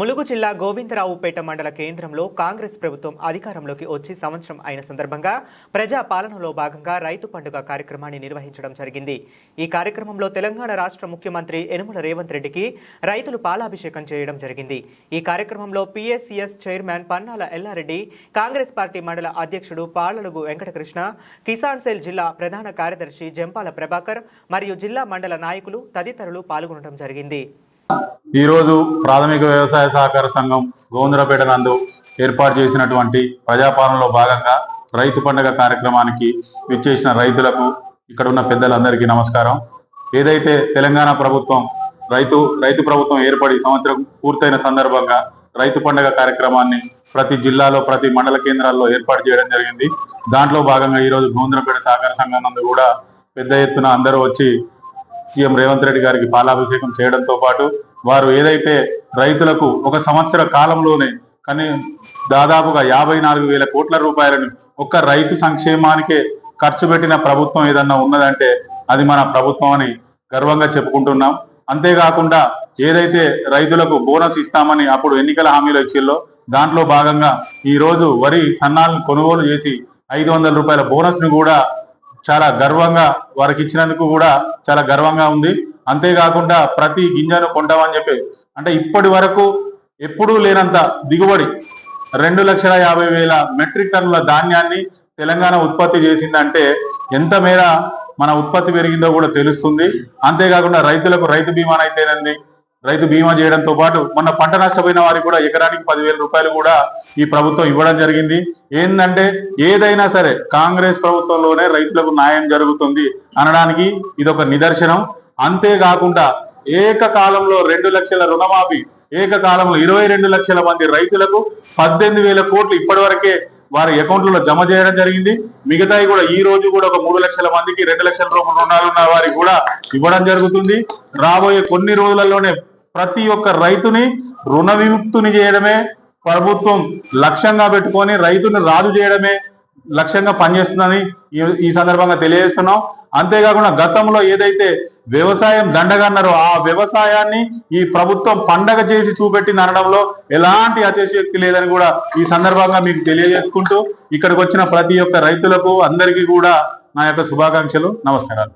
ములుగు జిల్లా గోవిందరావుపేట మండల కేంద్రంలో కాంగ్రెస్ ప్రభుత్వం అధికారంలోకి వచ్చి సంవత్సరం అయిన సందర్భంగా ప్రజా పాలనలో భాగంగా రైతు పండుగ కార్యక్రమాన్ని నిర్వహించడం జరిగింది. ఈ కార్యక్రమంలో తెలంగాణ రాష్ట్ర ముఖ్యమంత్రి యనుమల రేవంత్ రెడ్డికి రైతులు పాలాభిషేకం చేయడం జరిగింది. ఈ కార్యక్రమంలో PSCS chairman Pannala Ellareddy Congress party మండల అధ్యక్షుడు పాలలుగు వెంకటకృష్ణ కిసాన్ సెల్ జిల్లా ప్రధాన కార్యదర్శి జంపాల ప్రభాకర్ మరియు జిల్లా మండల నాయకులు తదితరులు పాల్గొనడం జరిగింది. ఈరోజు ప్రాథమిక వ్యవసాయ సహకార సంఘం గోవిందరపేట నందు ఏర్పాటు చేసినటువంటి ప్రజాపాలనలో భాగంగా రైతు పండుగ కార్యక్రమానికి విచ్చేసిన రైతులకు ఇక్కడ ఉన్న పెద్దలందరికీ నమస్కారం. ఏదైతే తెలంగాణ ప్రభుత్వం రైతు రైతు ప్రభుత్వం ఏర్పడి సంవత్సరం పూర్తయిన సందర్భంగా రైతు పండుగ కార్యక్రమాన్ని ప్రతి జిల్లాలో ప్రతి మండల కేంద్రాల్లో ఏర్పాటు చేయడం జరిగింది. దాంట్లో భాగంగా ఈరోజు గోవిందరపేట సహకార సంఘం నందు కూడా పెద్ద ఎత్తున అందరూ వచ్చి సీఎం రేవంత్ రెడ్డి గారికి పాలాభిషేకం చేయడంతో పాటు వారు ఏదైతే రైతులకు ఒక సంవత్సర కాలంలోనే కానీ దాదాపుగా యాభై నాలుగు వేల కోట్ల రూపాయలను ఒక్క రైతు సంక్షేమానికే ఖర్చు పెట్టిన ప్రభుత్వం ఏదన్నా ఉన్నదంటే అది మన ప్రభుత్వం అని గర్వంగా చెప్పుకుంటున్నాం. అంతేకాకుండా ఏదైతే రైతులకు బోనస్ ఇస్తామని అప్పుడు ఎన్నికల హామీలు ఇచ్చిల్లో దాంట్లో భాగంగా ఈ రోజు వరి సన్నాలను కొనుగోలు చేసి ఐదు వందల రూపాయల బోనస్ని కూడా చాలా గర్వంగా వారికి ఇచ్చినందుకు కూడా చాలా గర్వంగా ఉంది. అంతేకాకుండా ప్రతి గింజను కొంటామని చెప్పి అంటే ఇప్పటి వరకు ఎప్పుడూ లేనంత దిగుబడి రెండు లక్షల యాభై వేల మెట్రిక్ టన్నుల ధాన్యాన్ని తెలంగాణ ఉత్పత్తి చేసిందంటే ఎంత మేర మన ఉత్పత్తి పెరిగిందో కూడా తెలుస్తుంది. అంతేకాకుండా రైతులకు రైతు బీమానైతేనంది. రైతు బీమా చేయడంతో పాటు మొన్న పంట నష్టపోయిన వారికి కూడా ఎకరానికి పదివేల రూపాయలు కూడా ఈ ప్రభుత్వం ఇవ్వడం జరిగింది. ఏంటంటే ఏదైనా సరే కాంగ్రెస్ ప్రభుత్వంలోనే రైతులకు న్యాయం జరుగుతుంది అనడానికి ఇదొక నిదర్శనం. అంతేకాకుండా ఏకకాలంలో రెండు లక్షల రుణమాఫీ ఏకకాలంలో ఇరవై రెండు లక్షల మంది రైతులకు పద్దెనిమిది వేల కోట్లు ఇప్పటివరకే వారి అకౌంట్లలో జమ చేయడం జరిగింది. మిగతాయి కూడా ఈ రోజు కూడా ఒక మూడు లక్షల మందికి రెండు లక్షల రూపాయల రుణాలు ఉన్న వారికి కూడా ఇవ్వడం జరుగుతుంది. రాబోయే కొన్ని రోజులలోనే ప్రతి ఒక్క రైతుని రుణ విముక్తుని చేయడమే ప్రభుత్వం లక్ష్యంగా పెట్టుకొని రైతుని రాజు చేయడమే లక్ష్యంగా పనిచేస్తుందని ఈ- ఈ సందర్భంగా తెలియజేస్తున్నాం. అంతేకాకుండా గతంలో ఏదైతే వ్యవసాయం దండగన్నారో ఆ వ్యవసాయాన్ని ఈ ప్రభుత్వం పండగ చేసి చూపెట్టింది అనడంలో ఎలాంటి అతిశక్తి లేదని కూడా ఈ సందర్భంగా మీకు తెలియజేసుకుంటూ ఇక్కడికి వచ్చిన ప్రతి ఒక్క రైతులకు అందరికీ కూడా నా యొక్క శుభాకాంక్షలు. నమస్కారాలు.